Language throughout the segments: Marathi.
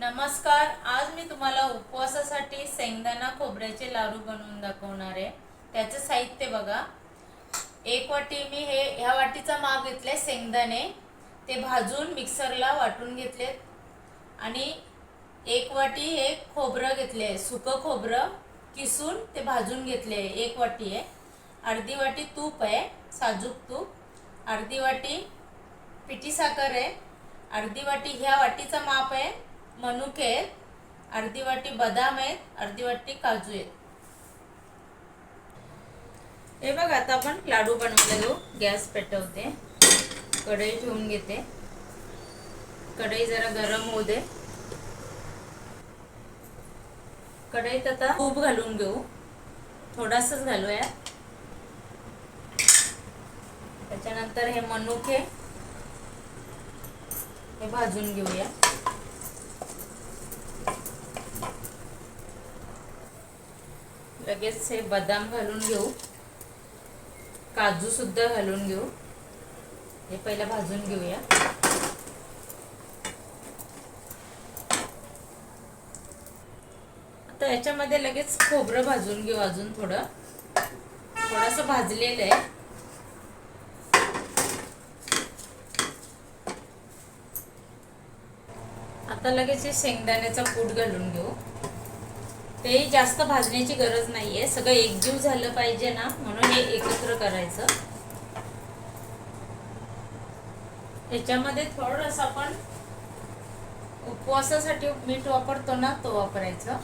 नमस्कार आज मी तुम्हाला उपवासासाठी शेंगदाणा खोबऱ्याचे लाडू बनवून दाखवणार आहे. त्याचं साहित्य बघा. एक वाटी मी हे ह्या वाटीचा माप घेतले शेंगदाणे. ते भाजून मिक्सरला वाटून घेतलेत. आणि एक वाटी हे खोबरं घेतले सुकं खोबरं किसून ते भाजून घेतले एक वाटी आहे. अर्धी वाटी तूप आहे साजूक तूप. अर्धी वाटी पिठी साखर आहे. अर्धी वाटी ह्या वाटीचा माप आहे. मनुके आहेत अर्धी वाटी बदाम आहेत अर्धी वाटी काजू आहेत. हे बघ आता आपण लाडू बनवलेलो. गॅस पेटवते. कढई ठेवून घेते. कढई जरा गरम होऊ दे. कढईत आता तूप घालून घेऊ. थोडासाच घालूया त्याच्यानंतर हे मनुके हे भाजून घेऊया. लगेच हे बदाम घालून घेऊ. काजू सुद्धा घालून घेऊ. हे पहिला भाजून घेऊया. आता याच्यामध्ये लगेच खोबरं भाजून घेऊ अजून थोडं. थोडंसं भाजलेलं आहे. आता लगेच हे शेंगदाण्याचा कूट घालून घेऊ. तेही जास्त भाजण्याची गरज नाहीये. सगळं एकजीव झालं पाहिजे ना म्हणून हे एकत्र करायचं. ह्याच्यामध्ये थोडंसं आपण उपवासासाठी मीठ वापरतो ना तो वापरायचं.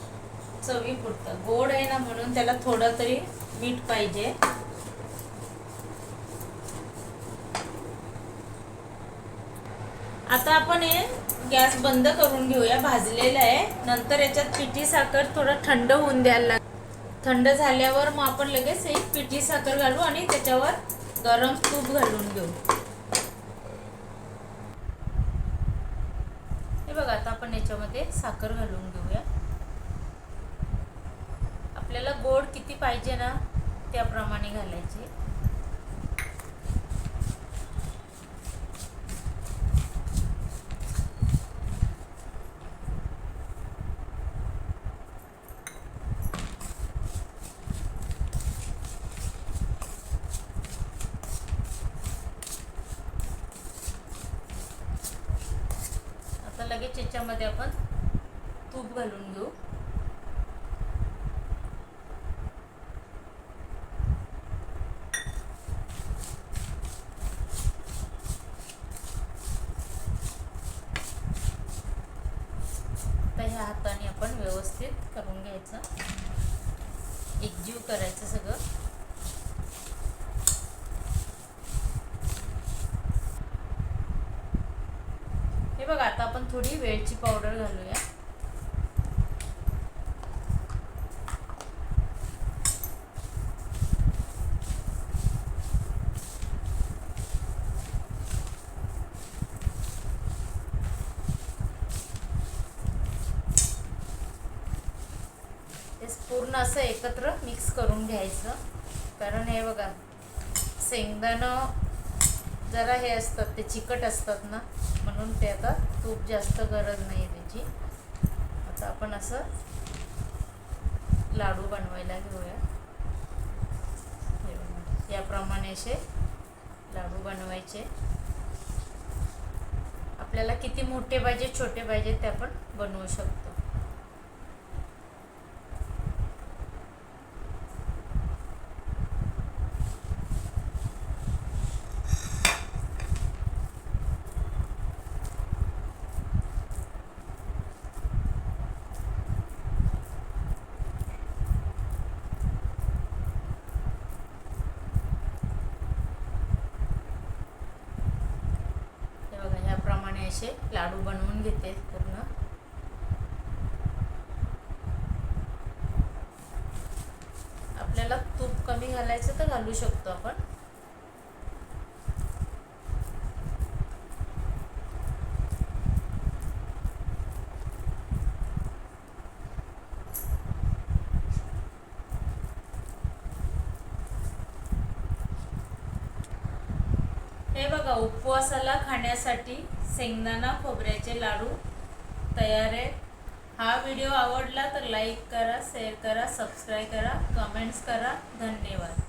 चवीपुरतं. गोड आहे ना म्हणून त्याला थोडं तरी मीठ पाहिजे. आता आपण हे गॅस बंद करून घेऊया भाजलेलं आहे. नंतर याच्यात पिठी साखर थोडं थंड होऊन द्यायला लाग थंड झाल्यावर मग आपण लगेच एक पिठी साखर घालू आणि त्याच्यावर गरम तूप घालून घेऊ. हे बघा आता आपण याच्यामध्ये साखर घालून घेऊया. आपल्याला गोड किती पाहिजे ना त्याप्रमाणे घालायचे आता लगेच याच्यामध्ये आपण तूप घालून घेऊ. ह्या हाताने आपण व्यवस्थित करून घ्यायचं. एकजीव करायचं सगळं. हे बघा आता आपण थोडी वेलची पावडर घालूया. ते पूर्ण असं एकत्र मिक्स करून घ्यायचं. कारण हे बघा शेंगदाणं जरा हे असतात ते चिकट असतात ना म्हणून ते आता तूप जास्त गरज नाही त्याची. आता आपण असं लाडू बनवायला घेऊया. याप्रमाणे असे लाडू बनवायचे. आपल्याला किती मोठे पाहिजे छोटे पाहिजे ते आपण बनवू शकतो हे बघा ह्याप्रमाणे असे लाडू बनवून घेते पूर्ण. आपल्याला तूप कमी घालायचं तर घालू शकतो आपण. हे बघा उपवासाला खाण्यासाठी शेंगदाणा खोबऱ्याचे लाडू तयार आहे हा व्हिडिओ आवडला तर लाईक करा शेअर करा सबस्क्राईब करा कमेंट्स करा. धन्यवाद.